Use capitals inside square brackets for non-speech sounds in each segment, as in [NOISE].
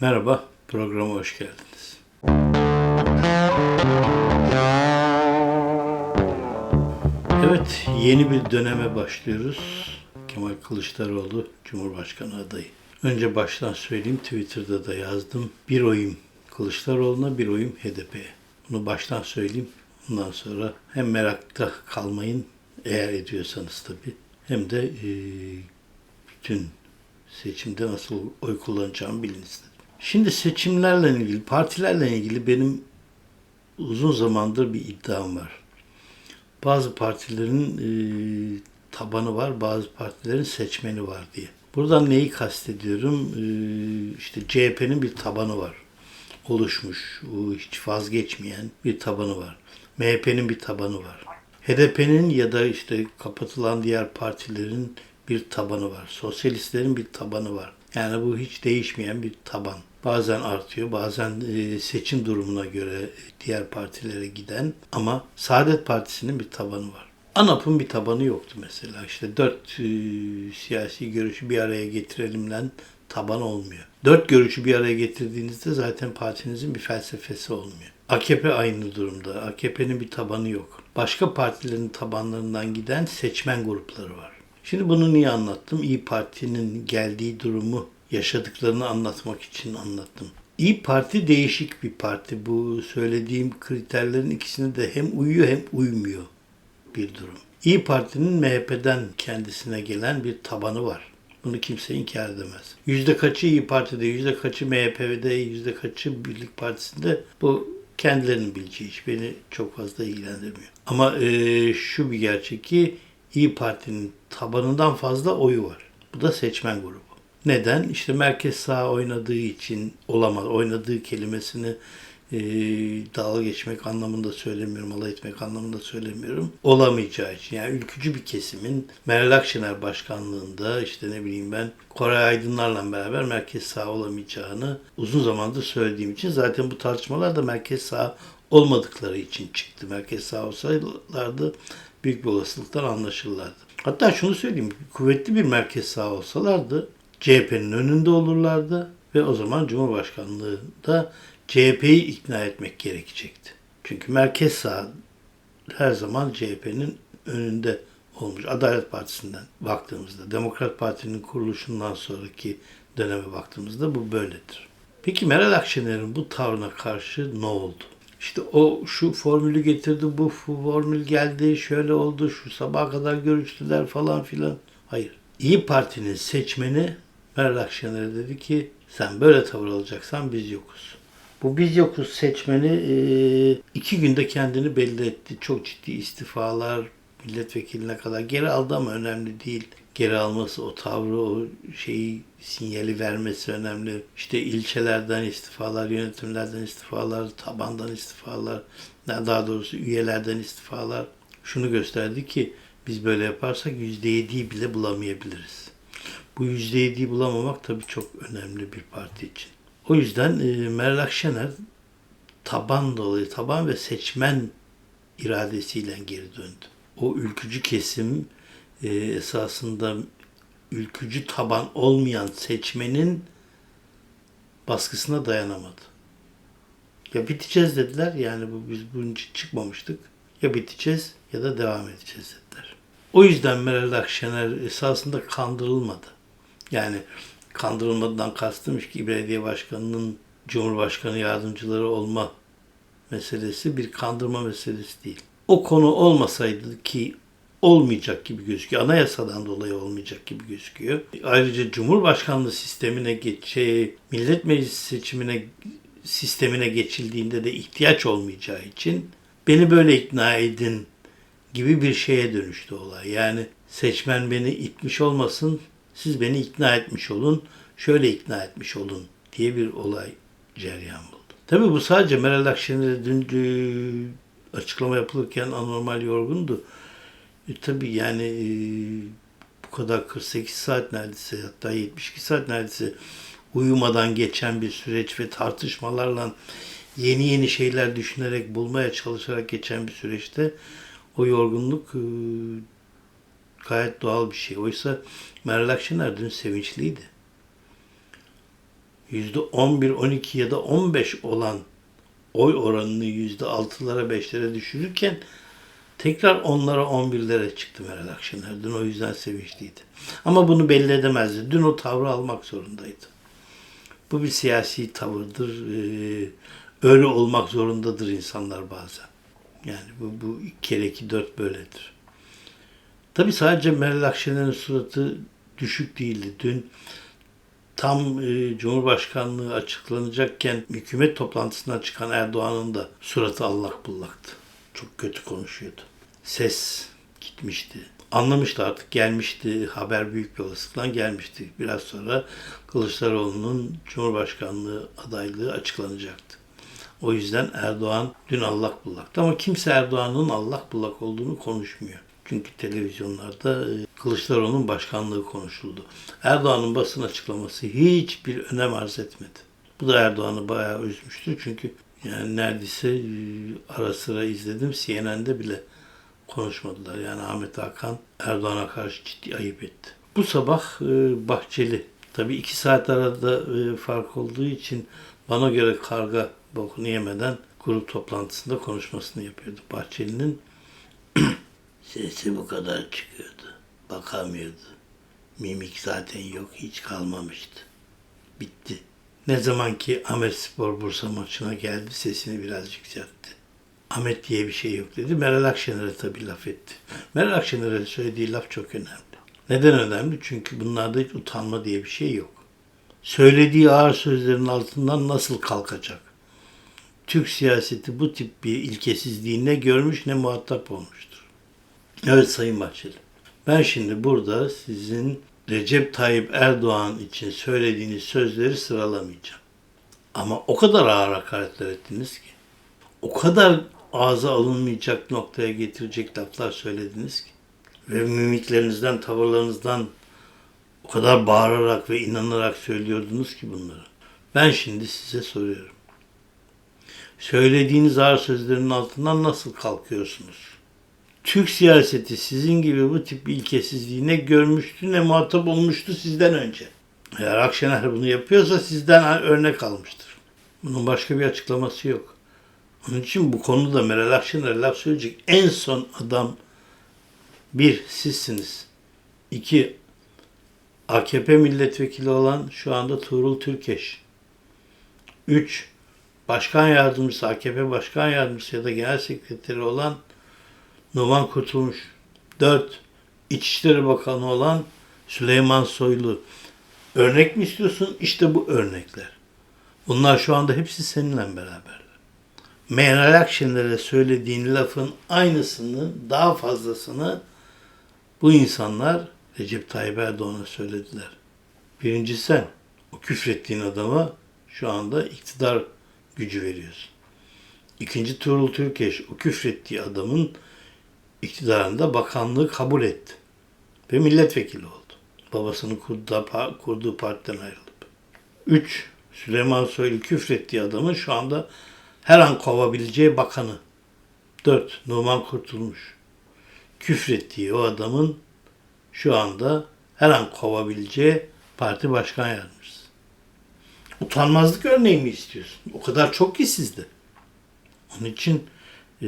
Merhaba, programa hoş geldiniz. Evet, yeni bir döneme başlıyoruz. Kemal Kılıçdaroğlu Cumhurbaşkanı adayı. Önce baştan söyleyeyim, Twitter'da da yazdım. Bir oyum Kılıçdaroğlu'na, bir oyum HDP'ye. Bunu baştan söyleyeyim. Ondan sonra hem merakta kalmayın, eğer ediyorsanız tabii. Hem de e, bütün seçimde nasıl oy kullanacağımı bilin. Şimdi seçimlerle ilgili, partilerle ilgili benim uzun zamandır bir iddiam var. Bazı partilerin e, tabanı var, bazı partilerin seçmeni var diye. Buradan neyi kastediyorum? E, işte CHP'nin bir tabanı var. Oluşmuş, o hiç vazgeçmeyen bir tabanı var. MHP'nin bir tabanı var. HDP'nin ya da işte kapatılan diğer partilerin bir tabanı var. Sosyalistlerin bir tabanı var. Yani bu hiç değişmeyen bir taban. Bazen artıyor, bazen e, seçim durumuna göre diğer partilere giden ama Saadet Partisi'nin bir tabanı var. ANAP'ın bir tabanı yoktu mesela. İşte dört e, siyasi görüşü bir araya getirelimle taban olmuyor. Dört görüşü bir araya getirdiğinizde zaten partinizin bir felsefesi olmuyor. AKP aynı durumda. AKP'nin bir tabanı yok. Başka partilerin tabanlarından giden seçmen grupları var. Şimdi bunu niye anlattım? İyi Parti'nin geldiği durumu yaşadıklarını anlatmak için anlattım. İyi Parti değişik bir parti. Bu söylediğim kriterlerin ikisine de hem uyuyor hem uymuyor bir durum. İyi Parti'nin MHP'den kendisine gelen bir tabanı var. Bunu kimse inkar edemez. Yüzde kaçı İyi Parti'de, yüzde kaçı MHP'de, yüzde kaçı Birlik Partisi'nde bu kendilerinin bileceği iş. Beni çok fazla ilgilendirmiyor. Ama e, şu bir gerçek ki İyi Parti'nin tabanından fazla oyu var. Bu da seçmen grubu. Neden? İşte merkez sağ oynadığı için olamaz. Oynadığı kelimesini e, dalga geçmek anlamında söylemiyorum, alay etmek anlamında söylemiyorum. Olamayacağı için. Yani ülkücü bir kesimin Meral Akşener başkanlığında işte ne bileyim ben Koray Aydınlar'la beraber merkez sağ olamayacağını uzun zamandır söylediğim için zaten bu tartışmalar da merkez sağ olmadıkları için çıktı. Merkez sağ olsaylardı büyük bir olasılıkla anlaşırlardı. Hatta şunu söyleyeyim, kuvvetli bir merkez sağ olsalardı CHP'nin önünde olurlardı ve o zaman Cumhurbaşkanlığında CHP'yi ikna etmek gerekecekti. Çünkü merkez sağ her zaman CHP'nin önünde olmuş. Adalet Partisi'nden baktığımızda, Demokrat Parti'nin kuruluşundan sonraki döneme baktığımızda bu böyledir. Peki Meral Akşener'in bu tavrına karşı ne oldu? İşte o şu formülü getirdi, bu formül geldi, şöyle oldu, şu sabaha kadar görüştüler falan filan. Hayır. İyi Parti'nin seçmeni Meral Akşener dedi ki sen böyle tavır alacaksan biz yokuz. Bu biz yokuz seçmeni iki günde kendini belli etti. Çok ciddi istifalar, milletvekiline kadar geri aldı ama önemli değil. Geri alması, o tavrı, o şeyi sinyali vermesi önemli. İşte ilçelerden istifalar, yönetimlerden istifalar, tabandan istifalar, daha doğrusu üyelerden istifalar. Şunu gösterdi ki biz böyle yaparsak %7'yi bile bulamayabiliriz. Bu %7'yi bulamamak tabii çok önemli bir parti için. O yüzden e, Meral Akşener taban dolayı, taban ve seçmen iradesiyle geri döndü. O ülkücü kesim e, esasında ülkücü taban olmayan seçmenin baskısına dayanamadı. Ya biteceğiz dediler yani bu biz bunun için çıkmamıştık. Ya biteceğiz ya da devam edeceğiz dediler. O yüzden Meral Akşener esasında kandırılmadı. Yani kandırılmadan kastım ki belediye başkanının Cumhurbaşkanı yardımcıları olma meselesi bir kandırma meselesi değil. O konu olmasaydı ki olmayacak gibi gözüküyor. Anayasadan dolayı olmayacak gibi gözüküyor. Ayrıca Cumhurbaşkanlığı sistemine geç, şey, Millet Meclisi seçimine sistemine geçildiğinde de ihtiyaç olmayacağı için beni böyle ikna edin gibi bir şeye dönüştü olay. Yani seçmen beni itmiş olmasın, siz beni ikna etmiş olun, şöyle ikna etmiş olun diye bir olay ceryan buldu. Tabii bu sadece Meral Akşener'e dün açıklama yapılırken anormal yorgundu. E, tabii yani e, bu kadar 48 saat neredeyse hatta 72 saat neredeyse uyumadan geçen bir süreç ve tartışmalarla yeni yeni şeyler düşünerek bulmaya çalışarak geçen bir süreçte o yorgunluk e, gayet doğal bir şey. Oysa Meral Akşener dün sevinçliydi. yüzde 11, 12 ya da 15 olan oy oranını yüzde 6'lara 5'lere düşürürken tekrar onlara 11'lere çıktı Meral Akşener. Dün o yüzden sevinçliydi. Ama bunu belli edemezdi. Dün o tavrı almak zorundaydı. Bu bir siyasi tavırdır. Ee, öyle olmak zorundadır insanlar bazen. Yani bu, bu iki kere iki dört böyledir. Tabi sadece Meral Akşener'in suratı düşük değildi. Dün tam e, Cumhurbaşkanlığı açıklanacakken hükümet toplantısından çıkan Erdoğan'ın da suratı allak bullaktı. Çok kötü konuşuyordu. Ses gitmişti. Anlamıştı artık gelmişti. Haber büyük bir olasılıkla gelmişti. Biraz sonra Kılıçdaroğlu'nun Cumhurbaşkanlığı adaylığı açıklanacaktı. O yüzden Erdoğan dün allak bullaktı. Ama kimse Erdoğan'ın allak bullak olduğunu konuşmuyor. Çünkü televizyonlarda e, Kılıçdaroğlu'nun başkanlığı konuşuldu. Erdoğan'ın basın açıklaması hiçbir önem arz etmedi. Bu da Erdoğan'ı bayağı üzmüştür. Çünkü yani neredeyse e, ara sıra izledim CNN'de bile konuşmadılar. Yani Ahmet Hakan Erdoğan'a karşı ciddi ayıp etti. Bu sabah e, Bahçeli tabii iki saat arada e, fark olduğu için bana göre karga bokunu yemeden grup toplantısında konuşmasını yapıyordu. Bahçeli'nin [CLEARS THROAT] sesi bu kadar çıkıyordu. Bakamıyordu. Mimik zaten yok. Hiç kalmamıştı. Bitti. Ne zaman ki Ahmet Spor Bursa maçına geldi sesini biraz yükseltti. Ahmet diye bir şey yok dedi. Meral Akşener'e tabii laf etti. Meral Akşener'e söylediği laf çok önemli. Neden önemli? Çünkü bunlarda hiç utanma diye bir şey yok. Söylediği ağır sözlerin altından nasıl kalkacak? Türk siyaseti bu tip bir ilkesizliği ne görmüş ne muhatap olmuştur. Evet Sayın Bahçeli. Ben şimdi burada sizin Recep Tayyip Erdoğan için söylediğiniz sözleri sıralamayacağım. Ama o kadar ağır hakaretler ettiniz ki, o kadar ağza alınmayacak noktaya getirecek laflar söylediniz ki ve mimiklerinizden, tavırlarınızdan o kadar bağırarak ve inanarak söylüyordunuz ki bunları. Ben şimdi size soruyorum. Söylediğiniz ağır sözlerin altından nasıl kalkıyorsunuz? Türk siyaseti sizin gibi bu tip ilkesizliği ne görmüştü ne muhatap olmuştu sizden önce. Eğer Akşener bunu yapıyorsa sizden örnek almıştır. Bunun başka bir açıklaması yok. Onun için bu konuda Meral Akşener laf söyleyecek en son adam bir sizsiniz. İki AKP milletvekili olan şu anda Tuğrul Türkeş. Üç Başkan Yardımcısı, AKP Başkan Yardımcısı ya da Genel Sekreteri olan Numan Kurtulmuş. 4. İçişleri Bakanı olan Süleyman Soylu. Örnek mi istiyorsun? İşte bu örnekler. Bunlar şu anda hepsi seninle beraber. Meral Akşener'e söylediğin lafın aynısını, daha fazlasını bu insanlar Recep Tayyip Erdoğan'a söylediler. Birinci sen, o küfrettiğin adama şu anda iktidar gücü veriyorsun. İkinci Tuğrul Türkeş, o küfrettiği adamın iktidarında bakanlığı kabul etti. Ve milletvekili oldu. Babasının kurduğu, partiden ayrılıp. Üç, Süleyman Soylu küfrettiği adamın şu anda her an kovabileceği bakanı. Dört, Numan Kurtulmuş. Küfrettiği o adamın şu anda her an kovabileceği parti başkan yardımcısı. Utanmazlık örneği mi istiyorsun? O kadar çok ki sizde. Onun için e,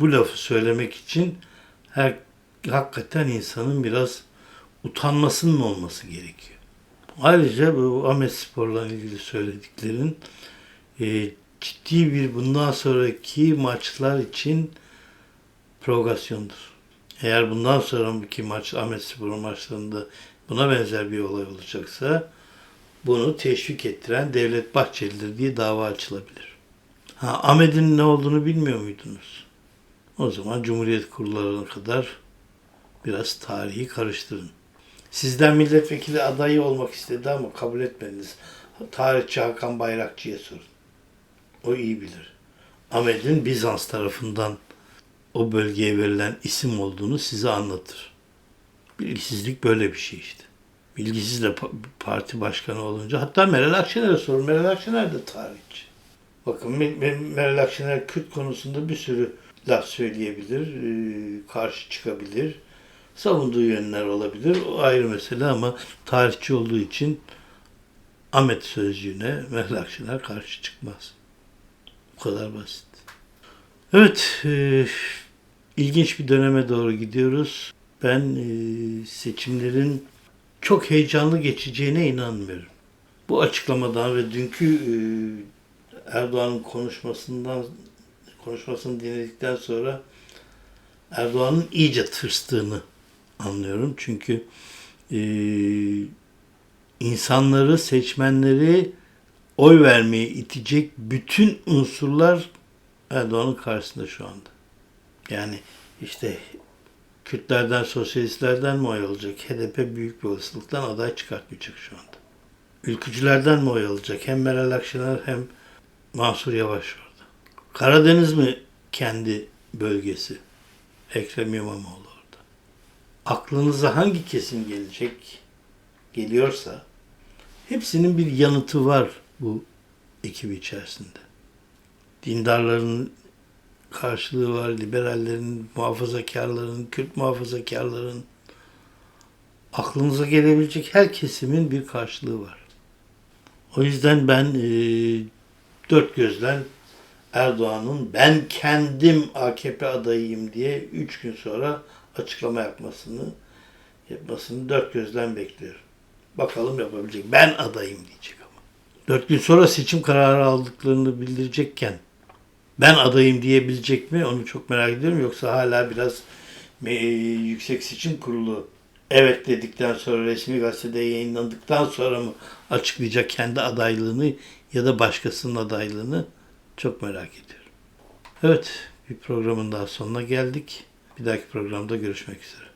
bu lafı söylemek için her hakikaten insanın biraz utanmasının olması gerekiyor. Ayrıca bu Ahmet Spor'la ilgili söylediklerin e, ciddi bir bundan sonraki maçlar için provokasyondur. Eğer bundan sonraki maç Ahmet Spor maçlarında buna benzer bir olay olacaksa bunu teşvik ettiren Devlet Bahçeli'dir diye dava açılabilir. Ha, Ahmet'in ne olduğunu bilmiyor muydunuz? O zaman Cumhuriyet kurullarına kadar biraz tarihi karıştırın. Sizden milletvekili adayı olmak istedi ama kabul etmediniz. Tarihçi Hakan Bayrakçı'ya sorun. O iyi bilir. Ahmet'in Bizans tarafından o bölgeye verilen isim olduğunu size anlatır. Bilgisizlik böyle bir şey işte. Bilgisizle parti başkanı olunca hatta Meral Akşener'e sorun. Meral Akşener de tarihçi. Bakın Meral Akşener Kürt konusunda bir sürü laf söyleyebilir, e, karşı çıkabilir, savunduğu yönler olabilir. O ayrı mesele ama tarihçi olduğu için Ahmet sözcüğüne Meral Akşener karşı çıkmaz. Bu kadar basit. Evet, e, ilginç bir döneme doğru gidiyoruz. Ben e, seçimlerin çok heyecanlı geçeceğine inanmıyorum. Bu açıklamadan ve dünkü Erdoğan'ın konuşmasından konuşmasını dinledikten sonra Erdoğan'ın iyice tırstığını anlıyorum. Çünkü e, insanları, seçmenleri oy vermeye itecek bütün unsurlar Erdoğan'ın karşısında şu anda. Yani işte Kürtlerden, sosyalistlerden mi oy alacak? HDP büyük bir olasılıktan aday çıkartmayacak şu anda. Ülkücülerden mi oy alacak? Hem Meral Akşener hem Mansur Yavaş orada. Karadeniz mi kendi bölgesi? Ekrem İmamoğlu orada. Aklınıza hangi kesim gelecek? Geliyorsa hepsinin bir yanıtı var bu ekibi içerisinde. Dindarların karşılığı var, liberallerin, muhafazakarların, Kürt muhafazakarların aklınıza gelebilecek her kesimin bir karşılığı var. O yüzden ben e, dört gözle Erdoğan'ın ben kendim AKP adayıyım diye üç gün sonra açıklama yapmasını yapmasını dört gözle bekliyorum. Bakalım yapabilecek. Ben adayım diyecek ama. Dört gün sonra seçim kararı aldıklarını bildirecekken ben adayım diyebilecek mi? Onu çok merak ediyorum. Yoksa hala biraz Yüksek Seçim Kurulu evet dedikten sonra resmi gazetede yayınlandıktan sonra mı açıklayacak kendi adaylığını ya da başkasının adaylığını çok merak ediyorum. Evet, bir programın daha sonuna geldik. Bir dahaki programda görüşmek üzere.